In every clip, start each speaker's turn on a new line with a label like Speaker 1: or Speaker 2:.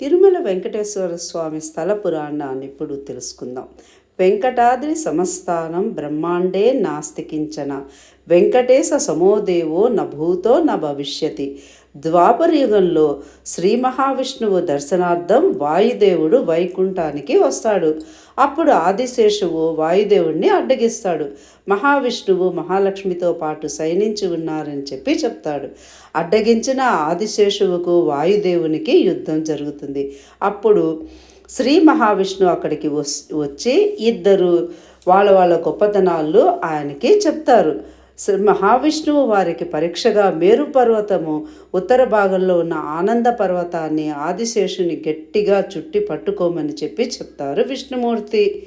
Speaker 1: తిరుమల వెంకటేశ్వర స్వామి స్థల పురాణాన్ని ఇప్పుడు తెలుసుకుందాం. వెంకటాద్రి సమస్థానం బ్రహ్మాండే నాస్తికించన. వెంకటేశ సమోదేవో నభూతో భూతో న భవిష్యతి. ద్వాపర యుగంలో శ్రీ మహావిష్ణువు దర్శనార్థం వాయుదేవుడు వైకుంఠానికి వస్తాడు. అప్పుడు ఆదిశేషువు వాయుదేవుడిని అడ్డగిస్తాడు. మహావిష్ణువు మహాలక్ష్మితో పాటు సైనించి ఉన్నారని చెప్పి చెప్తాడు. అడ్డగించిన ఆదిశేషువుకు వాయుదేవునికి యుద్ధం జరుగుతుంది. అప్పుడు శ్రీ మహావిష్ణువు అక్కడికి వస్- వచ్చి ఇద్దరు వాళ్ళ వాళ్ళ గొప్పతనాలు ఆయనకి చెప్తారు. శ్రీ మహావిష్ణువు వారికి పరీక్షగా మేరు పర్వతము ఉత్తర భాగంలో ఉన్న ఆనంద పర్వతాన్ని ఆదిశేషుని గట్టిగా చుట్టి పట్టుకోమని చెప్పి చెప్తారు విష్ణుమూర్తి.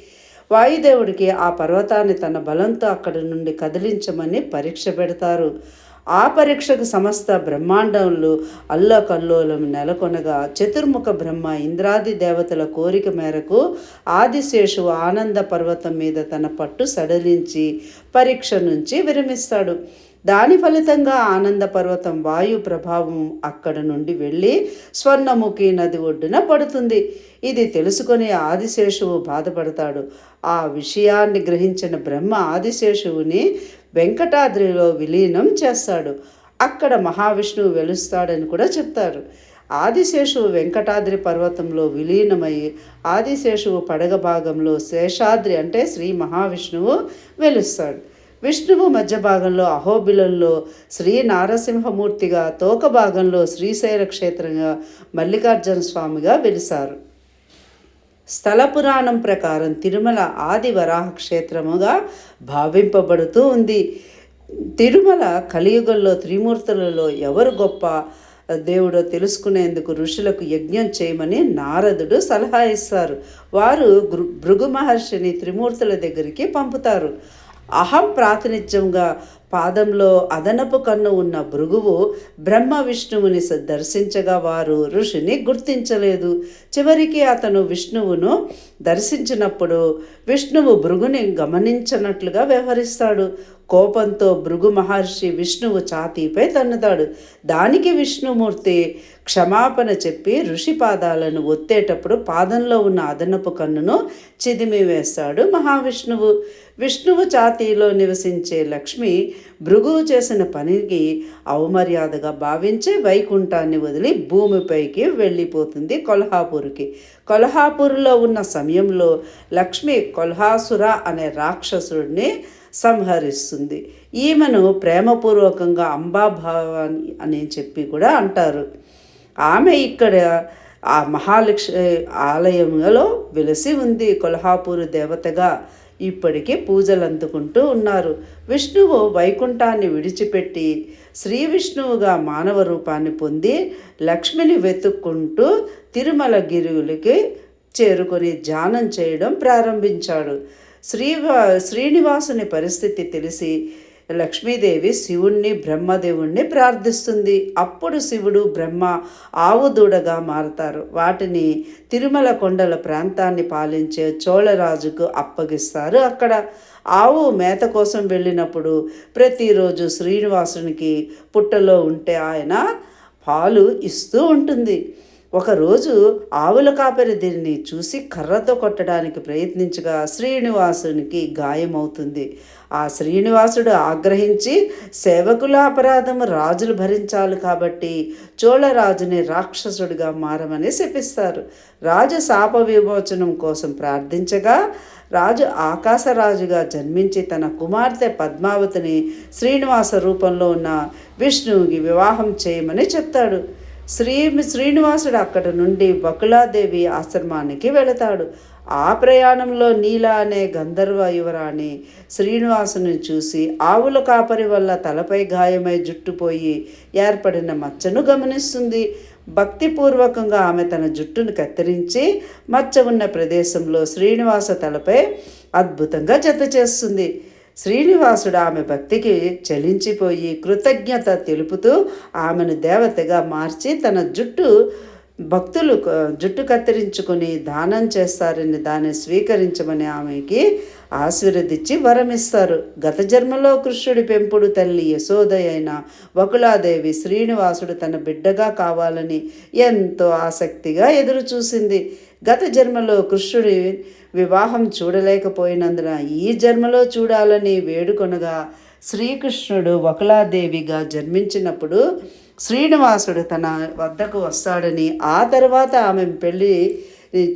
Speaker 1: వాయుదేవుడికి ఆ పర్వతాన్ని తన బలంతో అక్కడి నుండి కదిలించమని పరీక్ష పెడతారు. ఆ పరీక్షకు సమస్త బ్రహ్మాండంలో అల్లకల్లోలం నెలకొనగా చతుర్ముఖ బ్రహ్మ ఇంద్రాది దేవతల కోరిక మేరకు ఆదిశేషువు ఆనంద పర్వతం మీద తన పట్టు సడలించి పరీక్ష నుంచి విరమిస్తాడు. దాని ఫలితంగా ఆనంద పర్వతం వాయు ప్రభావం అక్కడ నుండి వెళ్ళి స్వర్ణముఖి నది ఒడ్డున పడుతుంది. ఇది తెలుసుకుని ఆదిశేషువు బాధపడతాడు. ఆ విషయాన్ని గ్రహించిన బ్రహ్మ ఆదిశేషువుని వెంకటాద్రిలో విలీనం చేస్తాడు. అక్కడ మహావిష్ణువు వెలుస్తాడని కూడా చెప్తారు. ఆదిశేషువు వెంకటాద్రి పర్వతంలో విలీనమై ఆదిశేషువు పడగ భాగంలో శేషాద్రి అంటే శ్రీ మహావిష్ణువు వెలుస్తాడు. విష్ణువు మధ్య భాగంలో అహోబిలంలో శ్రీ నారసింహమూర్తిగా తోక భాగంలో శ్రీశైల క్షేత్రంగా మల్లికార్జున స్వామిగా వెలిశారు స్థల పురాణం ప్రకారం తిరుమల ఆది వరాహ క్షేత్రముగా భావింపబడుతూ ఉంది. తిరుమల కలియుగంలో త్రిమూర్తులలో ఎవరు గొప్ప దేవుడో తెలుసుకునేందుకు ఋషులకు యజ్ఞం చేయమని నారదుడు సలహా ఇస్తారు. వారు భృగు మహర్షిని త్రిమూర్తుల దగ్గరికి పంపుతారు. అహం ప్రాతినిధ్యంగా పాదంలో అదనపు కన్ను ఉన్న భృగువు బ్రహ్మ విష్ణువుని స- దర్శించగా వారు ఋషిని గుర్తించలేదు. చివరికి అతను విష్ణువును దర్శించినప్పుడు విష్ణువు భృగుని గమనించనట్లుగా వ్యవహరిస్తాడు. కోపంతో భృగు మహర్షి విష్ణువు ఛాతీపై తన్నుతాడు. దానికి విష్ణుమూర్తి క్షమాపణ చెప్పి ఋషి పాదాలను ఒత్తేటప్పుడు పాదంలో ఉన్న అదనపు కన్నును చిదిమి వేస్తాడు మహావిష్ణువు. విష్ణువు ఛాతీలో నివసించే లక్ష్మి భృగువు చేసిన పనికి అవమర్యాదగా భావించి వైకుంఠాన్ని వదిలి భూమిపైకి వెళ్ళిపోతుంది కొల్హాపూర్కి. కొల్హాపూర్లో ఉన్న సమయంలో లక్ష్మి కొల్హాసుర అనే రాక్షసుడిని సంహరిస్తుంది. ఈమెను ప్రేమపూర్వకంగా అంబాభావాని అని చెప్పి కూడా అంటారు. ఆమె ఇక్కడ ఆ మహాలక్ష్మి ఆలయంలో వెలిసి ఉంది. కొల్హాపూర్ దేవతగా ఇప్పటికీ పూజలు అందుకుంటూ ఉన్నారు. విష్ణువు వైకుంఠాన్ని విడిచిపెట్టి శ్రీ విష్ణువుగా మానవ రూపాన్ని పొంది లక్ష్మిని వెతుక్కుంటూ తిరుమల గిరువులకి చేరుకొని ధ్యానం చేయడం ప్రారంభించాడు. శ్రీవా శ్రీనివాసుని పరిస్థితి తెలిసి లక్ష్మీదేవి శివుణ్ణి బ్రహ్మదేవుణ్ణి ప్రార్థిస్తుంది. అప్పుడు శివుడు బ్రహ్మ ఆవు దూడగా మారతారు. వాటిని తిరుమల కొండల ప్రాంతాన్ని పాలించే చోళరాజుకు అప్పగిస్తారు. అక్కడ ఆవు మేత కోసం వెళ్ళినప్పుడు ప్రతిరోజు శ్రీనివాసునికి పుట్టలో ఉంటే ఆయన పాలు ఇస్తూ ఉంటుంది. ఒకరోజు ఆవుల కాపరి దీన్ని చూసి కర్రతో కొట్టడానికి ప్రయత్నించగా శ్రీనివాసునికి గాయమవుతుంది. ఆ శ్రీనివాసుడు ఆగ్రహించి సేవకుల అపరాధం రాజులు భరించాలి కాబట్టి చోళరాజుని రాక్షసుడిగా మారమని శపిస్తారు. రాజు శాప విమోచనం కోసం ప్రార్థించగా రాజు ఆకాశరాజుగా జన్మించి తన కుమార్తె పద్మావతిని శ్రీనివాస రూపంలో ఉన్న విష్ణువుకి వివాహం చేయమని చెప్తాడు. శ్రీ శ్రీనివాసుడు అక్కడ నుండి బకులాదేవి ఆశ్రమానికి వెళతాడు. ఆ ప్రయాణంలో నీల అనే గంధర్వ యువరాణి శ్రీనివాసుని చూసి ఆవుల కాపరి వల్ల తలపై గాయమై జుట్టుపోయి ఏర్పడిన మచ్చను గమనిస్తుంది. భక్తిపూర్వకంగా ఆమె తన జుట్టును కత్తిరించి మచ్చ ఉన్న ప్రదేశంలో శ్రీనివాస తలపై అద్భుతంగా జత చేస్తుంది శ్రీనివాసుడు ఆమె భక్తికి చలించిపోయి కృతజ్ఞత తెలుపుతూ ఆమెను దేవతగా మార్చి తన జుట్టు భక్తులు జుట్టు కత్తిరించుకొని దానం చేస్తారని దాన్ని స్వీకరించమని ఆమెకి ఆశీర్వదించి వరమిస్తారు. గత జన్మలో కృష్ణుడి పెంపుడు తల్లి యశోద అయిన వకులాదేవి శ్రీనివాసుడు తన బిడ్డగా కావాలని ఎంతో ఆసక్తిగా ఎదురు చూసింది గత జన్మలో కృష్ణుడి వివాహం చూడలేకపోయినందున ఈ జన్మలో చూడాలని వేడుకొనగా శ్రీకృష్ణుడు వకులాదేవిగా జన్మించినప్పుడు శ్రీనివాసుడు తన వద్దకు వస్తాడని ఆ తర్వాత ఆమె పెళ్ళి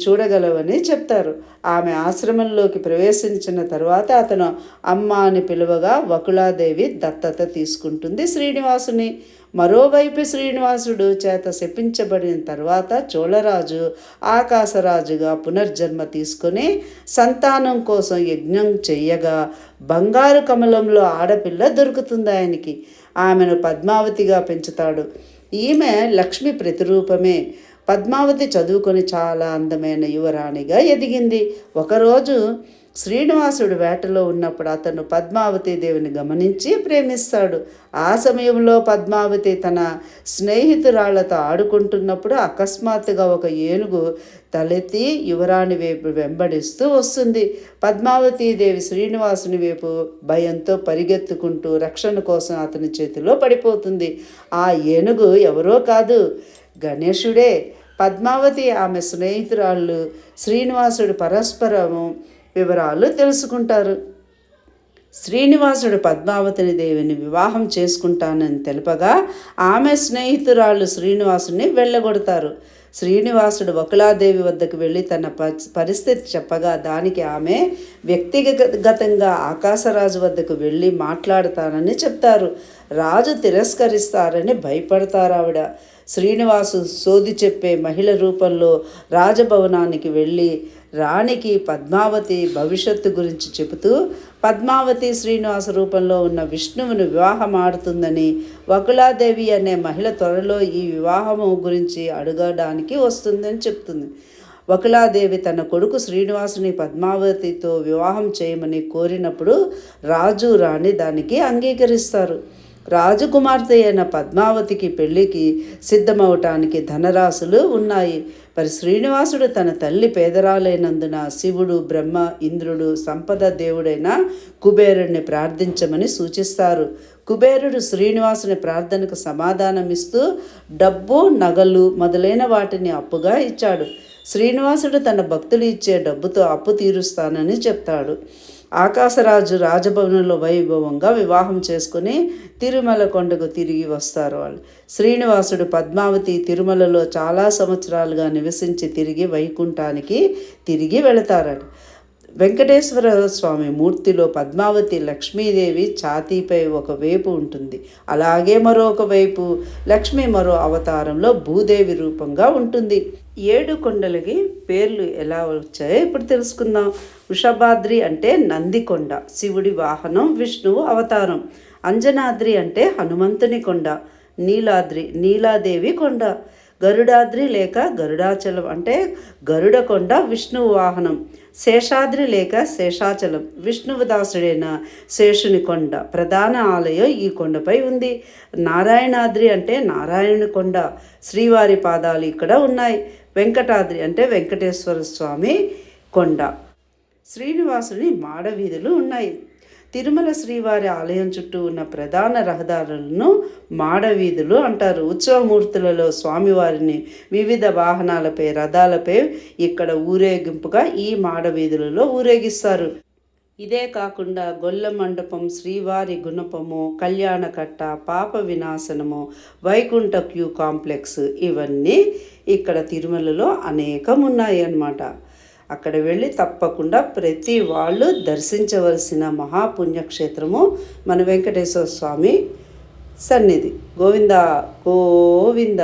Speaker 1: చూడగలవని చెప్తారు. ఆమె ఆశ్రమంలోకి ప్రవేశించిన తర్వాత అతను అమ్మ అని పిలువగా వకులాదేవి దత్తత తీసుకుంటుంది శ్రీనివాసుని. మరోవైపు శ్రీనివాసుడు చేత శపించబడిన తర్వాత చోళరాజు ఆకాశరాజుగా పునర్జన్మ తీసుకొని సంతానం కోసం యజ్ఞం చెయ్యగా బంగారు కమలంలో ఆడపిల్ల దొరుకుతుంది ఆయనకి. ఆమెను పద్మావతిగా పెంచుతాడు. ఈమె లక్ష్మి ప్రతిరూపమే. పద్మావతి చదువుకొని చాలా అందమైన యువరాణిగా ఎదిగింది. ఒకరోజు శ్రీనివాసుడు వేటలో ఉన్నప్పుడు అతను పద్మావతి దేవిని గమనించి ప్రేమిస్తాడు. ఆ సమయంలో పద్మావతి తన స్నేహితురాళ్ళతో ఆడుకుంటున్నప్పుడు అకస్మాత్తుగా ఒక ఏనుగు తలెత్తి యువరాణి వైపు వెంబడిస్తూ వస్తుంది. పద్మావతి దేవి శ్రీనివాసుని వైపు భయంతో పరిగెత్తుకుంటూ రక్షణ కోసం అతని చేతిలో పడిపోతుంది. ఆ ఏనుగు ఎవరో కాదు గణేశుడే. పద్మావతి ఆమె స్నేహితురాళ్ళు శ్రీనివాసుడు పరస్పరము వివరాలు తెలుసుకుంటారు. శ్రీనివాసుడు పద్మావతిని దేవిని వివాహం చేసుకుంటానని తెలుపగా ఆమె స్నేహితురాలు శ్రీనివాసుని వెళ్ళగొడతారు. శ్రీనివాసుడు వకులాదేవి వద్దకు వెళ్ళి తన పరిస్థితి చెప్పగా దానికి ఆమె వ్యక్తిగతంగా ఆకాశరాజు వద్దకు వెళ్ళి మాట్లాడతానని చెప్తారు. రాజు తిరస్కరిస్తారని భయపడతారు ఆవిడ శ్రీనివాసు సోది చెప్పే మహిళ రూపంలో రాజభవనానికి వెళ్ళి రాణికి పద్మావతి భవిష్యత్తు గురించి చెబుతూ పద్మావతి శ్రీనివాస రూపంలో ఉన్న విష్ణువును వివాహం ఆడుతుందని వకులాదేవి అనే మహిళ త్వరలో ఈ వివాహము గురించి అడగడానికి వస్తుందని చెప్తుంది. వకులాదేవి తన కొడుకు శ్రీనివాసుని పద్మావతితో వివాహం చేయమని కోరినప్పుడు రాజు రాణి దానికి అంగీకరిస్తారు. రాజకుమార్తె అయిన పద్మావతికి పెళ్ళికి సిద్ధమవటానికి ధనరాశులు ఉన్నాయి. మరి శ్రీనివాసుడు తన తల్లి పేదరాలైనందున శివుడు బ్రహ్మ ఇంద్రుడు సంపద దేవుడైన కుబేరుడిని ప్రార్థించమని సూచిస్తారు. కుబేరుడు శ్రీనివాసుని ప్రార్థనకు సమాధానమిస్తూ డబ్బు నగలు మొదలైన వాటిని అప్పుగా ఇచ్చాడు. శ్రీనివాసుడు తన భక్తులు ఇచ్చే డబ్బుతో అప్పు తీరుస్తానని చెప్తాడు. ఆకాశరాజు రాజభవనంలో వైభవంగా వివాహం చేసుకుని తిరుమల కొండకు తిరిగి వస్తారు వాళ్ళు. శ్రీనివాసుడు పద్మావతి తిరుమలలో చాలా సంవత్సరాలుగా నివసించి తిరిగి వైకుంఠానికి తిరిగి వెళతారట. వెంకటేశ్వర స్వామి మూర్తిలో పద్మావతి లక్ష్మీదేవి ఛాతీపై ఒక వైపు ఉంటుంది. అలాగే మరొక వైపు లక్ష్మి మరో అవతారంలో భూదేవి రూపంగా ఉంటుంది. ఏడు కొండలకి పేర్లు ఎలా వచ్చాయో ఇప్పుడు తెలుసుకుందాం. వృషభాద్రి అంటే నందికొండ శివుడి వాహనం విష్ణువు అవతారం. అంజనాద్రి అంటే హనుమంతుని కొండ నీలాద్రి నీలాదేవి కొండ. గరుడాద్రి లేక గరుడాచలం అంటే గరుడ కొండ విష్ణువు వాహనం. శేషాద్రి లేక శేషాచలం విష్ణువు దాసుడైన శేషుని కొండ. ప్రధాన ఆలయం ఈ కొండపై ఉంది. నారాయణాద్రి అంటే నారాయణ కొండ. శ్రీవారి పాదాలు ఇక్కడ ఉన్నాయి. వెంకటాద్రి అంటే వెంకటేశ్వర స్వామి కొండ. శ్రీనివాసుని మాడవీధులు ఉన్నాయి. తిరుమల శ్రీవారి ఆలయం చుట్టూ ఉన్న ప్రధాన రహదారులను మాడవీధులు అంటారు. ఉత్సవమూర్తులలో స్వామివారిని వివిధ వాహనాలపై రథాలపై ఇక్కడ ఊరేగింపుగా ఈ మాడవీధులలో ఊరేగిస్తారు. ఇదే కాకుండా గొల్ల మండపం శ్రీవారి గుణపము కళ్యాణకట్ట పాప వినాశనము వైకుంఠ క్యూ కాంప్లెక్స్ ఇవన్నీ ఇక్కడ తిరుమలలో అనేకం ఉన్నాయి అన్నమాట అక్కడ వెళ్ళి తప్పకుండా ప్రతి వాళ్ళు దర్శించవలసిన మహాపుణ్యక్షేత్రము మన వెంకటేశ్వర స్వామి సన్నిధి. గోవింద గోవింద.